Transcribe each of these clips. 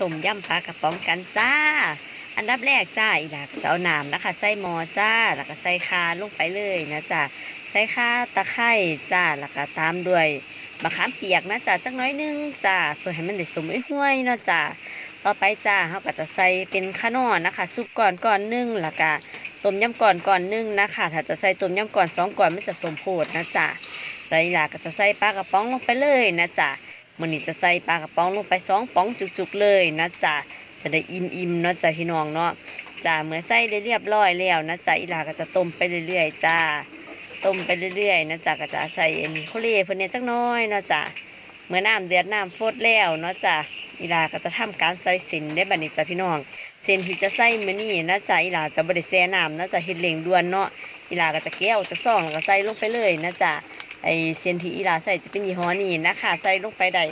ต้มยำปลากระป๋องกันจ้า อันดับแรกจ้าอีหลาก็จะเอาน้ำนะคะ ใส่หม้อจ้า แล้วก็ใส่คาลงไปเลยนะจ้าใส่ข่าตะไคร้จ้า แล้วก็ตามด้วยมะขามเปียกนะจ้าจักน้อยนึงจ้าเพื่อให้มันได้สมห้วยเนาะจ้าต่อไปจ้าเขาก็จะใส่เป็นขนอนนะคะซุปก่อนก่อนนึ่งแล้วก็ต้มยำก่อนก่อนนึ่งนะคะถ้าจะใส่ต้มยำก่อนสองก่อนมันจะสมโพดนะจ้าแล้วอีหลาก็จะใส่ปลากระป๋องลงไปเลยนะจ้า มันนี้จะใส่ปลากระป๋องลงไปสองป๋องจุกๆเลยนะจ้าจะได้อิ่มๆเนาะจ้าพี่น้องเนาะจ้าเมื่อใส่ได้เรียบร้อยแล้วนะจ้าอีหลาก็จะต้มไปเรื่อยๆจ้าต้มไปเรื่อยๆนะจ้าก็จะใส่อ็นข้าวเล่เพิ่นเนี่ยจักน้อยเนาะจ้าเมื่อน้ำเดือดน้ำฟดแล้วเนาะจ้าอีหลาก็จะทำการใส่เส้นได้บัดนี้จ้าพี่น้องเส้นที่จะใส่มื้อนี้นะจ้าอีหลาจะบ่ได้แช่น้ำนะจ้าเฮ็ดเร่งด่วนเนาะอีหลาก็จะแก้วจะซ่องแล้วก็ใส่ลงไปเลยนะจ้า ไอเส้นทีอีลาใส่จะเป็นยี่ห้อนี้นะคะใส่ลงไปได้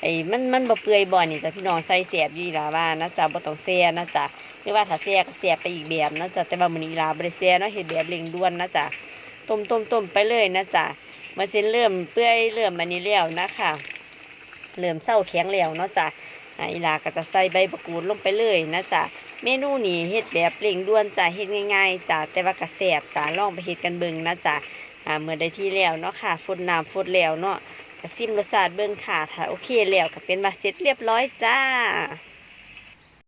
ไอ้มันมันบ่เปื่อยบ่อนี่จ้ะพี่น้องใส่เสียบอยู่ล่ะว่านะจ๊ะบ่ต้องแซ่นะจ๊ะหรือว่าถ้าแซ่ก็แซ่ไปอีกแบบนะจ๊ะแต่ว่ามื้อนี้ลาบ่ได้แซ่เนาะเฮ็ดแบบเร่งด่วนนะจ๊ะต้มต้มต้มไปเลยนะจ๊ะมื่อเส้นเริ่มเปื่อยเริ่มอันนี้แล้วนะคะเริ่มเศร้าแข็งแล้วเนาะจ๊ะอีลาก็จะใส่ใบมะกูดลงไปเลยนะจ๊ะเมนูนี้เฮ็ดแบบเร่งด่วนจ้ะเฮ็ดง่ายๆจ้ะแต่ว่าก็แซ่บจ้ะลองไปเฮ็ดกันเบิ่งนะจ๊ะ อ่าเมื่อได้ที่แล้วเนาะค่ะฟดน้ำฟดแล้วเนาะกระซิมรสชาติเบิ่งค่ะถ้าโอเคแล้วก็เป็นมาเสร็จเรียบร้อยจ้า